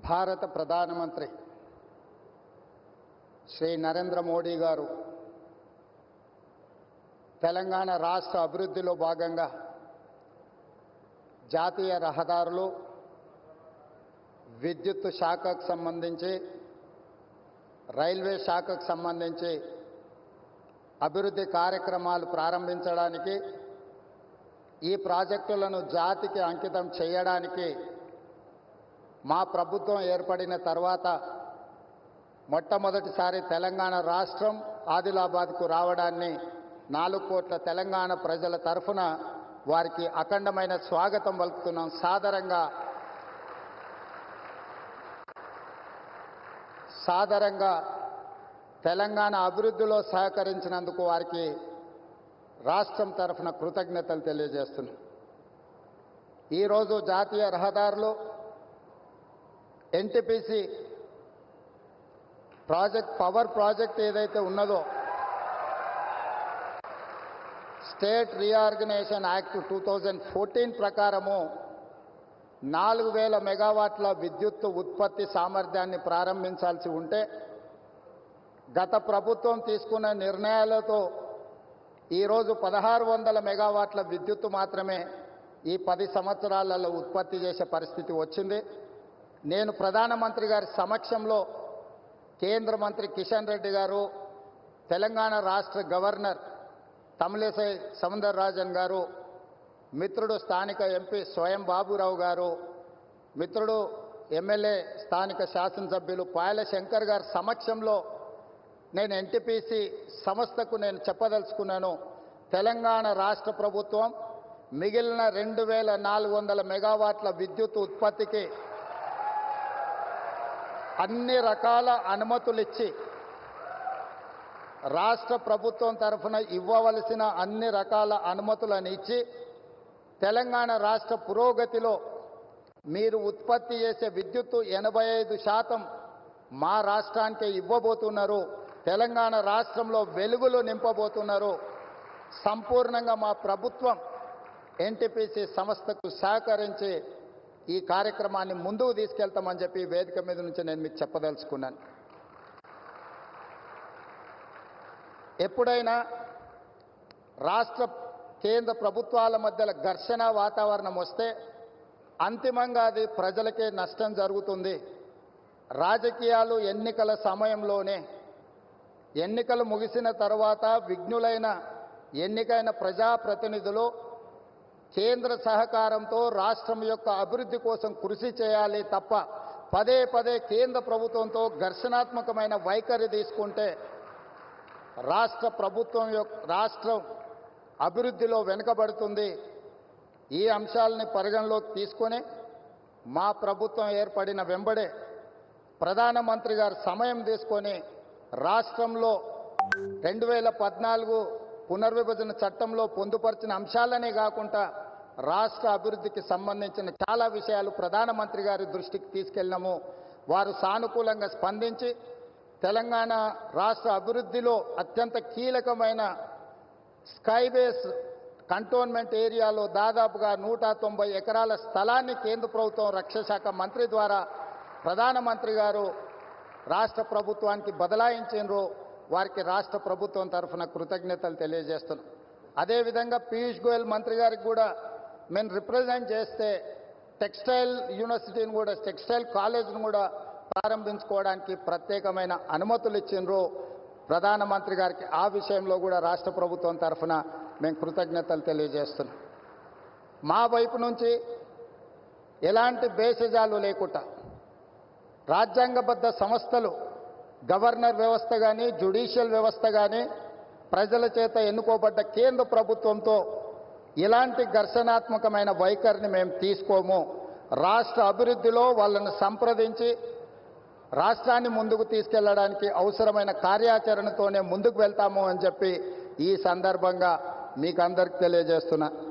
భారత ప్రధానమంత్రి శ్రీ నరేంద్ర మోడీ గారు తెలంగాణ రాష్ట్ర అభివృద్ధిలో భాగంగా జాతీయ రహదారులు విద్యుత్ శాఖకు సంబంధించి రైల్వే శాఖకు సంబంధించి అభివృద్ధి కార్యక్రమాలు ప్రారంభించడానికి ఈ ప్రాజెక్టులను జాతికి అంకితం చేయడానికి మా ప్రభుత్వం ఏర్పడిన తర్వాత మొట్టమొదటిసారి తెలంగాణ రాష్ట్రం ఆదిలాబాద్కు రావడాన్ని నాలుగు కోట్ల తెలంగాణ ప్రజల తరఫున వారికి అఖండమైన స్వాగతం పలుకుతున్నాం. సాదరంగా సాదరంగా తెలంగాణ అభివృద్ధిలో సహకరించినందుకు వారికి రాష్ట్రం తరఫున కృతజ్ఞతలు తెలియజేస్తున్నాం. ఈరోజు జాతీయ రహదారులు ఎన్టీపీసీ ప్రాజెక్ట్ పవర్ ప్రాజెక్ట్ ఏదైతే ఉన్నదో state reorganisation act two thousand fourteen ప్రకారము నాలుగు వేల మెగావాట్ల విద్యుత్ ఉత్పత్తి సామర్థ్యాన్ని ప్రారంభించాల్సి ఉంటే గత ప్రభుత్వం తీసుకున్న నిర్ణయాలతో ఈరోజు పదహారు వందల మెగావాట్ల విద్యుత్తు మాత్రమే ఈ పది సంవత్సరాలలో ఉత్పత్తి చేసే పరిస్థితి వచ్చింది. నేను ప్రధానమంత్రి గారి సమక్షంలో కేంద్ర మంత్రి కిషన్ రెడ్డి గారు తెలంగాణ రాష్ట్ర గవర్నర్ తమిళసై సముందర్ రాజన్ గారు మిత్రుడు స్థానిక ఎంపీ స్వయం బాబురావు గారు మిత్రుడు ఎమ్మెల్యే స్థానిక శాసనసభ్యులు పాయల శంకర్ గారి సమక్షంలో నేను ఎన్టీపీసీ సంస్థకు నేను చెప్పదలుచుకున్నాను. తెలంగాణ రాష్ట్ర ప్రభుత్వం మిగిలిన రెండు వేల నాలుగు వందల మెగావాట్ల విద్యుత్ ఉత్పత్తికి అన్ని రకాల అనుమతులు ఇచ్చి రాష్ట్ర ప్రభుత్వం తరఫున ఇవ్వవలసిన అన్ని రకాల అనుమతులను ఇచ్చి తెలంగాణ రాష్ట్ర పురోగతిలో మీరు ఉత్పత్తి చేసే విద్యుత్తు ఎనభై ఐదు శాతం మా రాష్ట్రానికి ఇవ్వబోతున్నారు. తెలంగాణ రాష్ట్రంలో వెలుగులు నింపబోతున్నారు. సంపూర్ణంగా మా ప్రభుత్వం ఎన్టీపీసీ సంస్థకు సహకరించి ఈ కార్యక్రమాన్ని ముందుకు తీసుకెళ్తామని చెప్పి వేదిక మీద నుంచి నేను మీకు చెప్పదలుచుకున్నాను. ఎప్పుడైనా రాష్ట్ర కేంద్ర ప్రభుత్వాల మధ్యలో ఘర్షణ వాతావరణం వస్తే అంతిమంగా అది ప్రజలకే నష్టం జరుగుతుంది. రాజకీయాలు ఎన్నికల సమయంలోనే ఎన్నికలు ముగిసిన తర్వాత విఘ్నులైన ఎన్నికైన ప్రజాప్రతినిధులు కేంద్ర సహకారంతో రాష్ట్రం యొక్క అభివృద్ధి కోసం కృషి చేయాలి తప్ప పదే పదే కేంద్ర ప్రభుత్వంతో ఘర్షణాత్మకమైన వైఖరి తీసుకుంటే రాష్ట్ర ప్రభుత్వం యొక్క రాష్ట్రం అభివృద్ధిలో వెనుకబడుతుంది. ఈ అంశాలని పరిగణలోకి తీసుకొని మా ప్రభుత్వం ఏర్పడిన వెంబడే ప్రధానమంత్రి గారు సమయం తీసుకొని రాష్ట్రంలో రెండు వేల పద్నాలుగు పునర్విభజన చట్టంలో పొందుపరిచిన అంశాలనే కాకుండా రాష్ట్ర అభివృద్ధికి సంబంధించిన చాలా విషయాలు ప్రధానమంత్రి గారి దృష్టికి తీసుకెళ్ళినాము. వారు సానుకూలంగా స్పందించి తెలంగాణ రాష్ట్ర అభివృద్ధిలో అత్యంత కీలకమైన స్కైబేస్ కంటోన్మెంట్ ఏరియాలో దాదాపుగా నూట తొంభై ఎకరాల స్థలాన్ని కేంద్ర ప్రభుత్వం రక్షశాఖ మంత్రి ద్వారా ప్రధానమంత్రి గారు రాష్ట్ర ప్రభుత్వానికి బదలాయించారు వారికి రాష్ట్ర ప్రభుత్వం తరఫున కృతజ్ఞతలు తెలియజేస్తున్నాం. అదేవిధంగా పీయూష్ గోయల్ మంత్రి గారికి కూడా మేము రిప్రజెంట్ చేస్తే టెక్స్టైల్ యూనివర్సిటీని కూడా టెక్స్టైల్ కాలేజ్ను కూడా ప్రారంభించుకోవడానికి ప్రత్యేకమైన అనుమతులు ఇచ్చిండ్రు. ప్రధానమంత్రి గారికి ఆ విషయంలో కూడా రాష్ట్ర ప్రభుత్వం తరఫున మేము కృతజ్ఞతలు తెలియజేస్తున్నాం. మా వైపు నుంచి ఎలాంటి భేషజాలు లేకుండా రాజ్యాంగబద్ధ సంస్థలు గవర్నర్ వ్యవస్థ కానీ జ్యుడిషియల్ వ్యవస్థ కానీ ప్రజల చేత ఎన్నుకోబడ్డ కేంద్ర ప్రభుత్వంతో ఇలాంటి ఘర్షణాత్మకమైన వైఖరిని మేము తీసుకోము. రాష్ట్ర అభివృద్ధిలో వాళ్ళని సంప్రదించి రాష్ట్రాన్ని ముందుకు తీసుకెళ్ళడానికి అవసరమైన కార్యాచరణతోనే ముందుకు వెళ్తాము అని చెప్పి ఈ సందర్భంగా మీకు అందరికి తెలియజేస్తున్నా.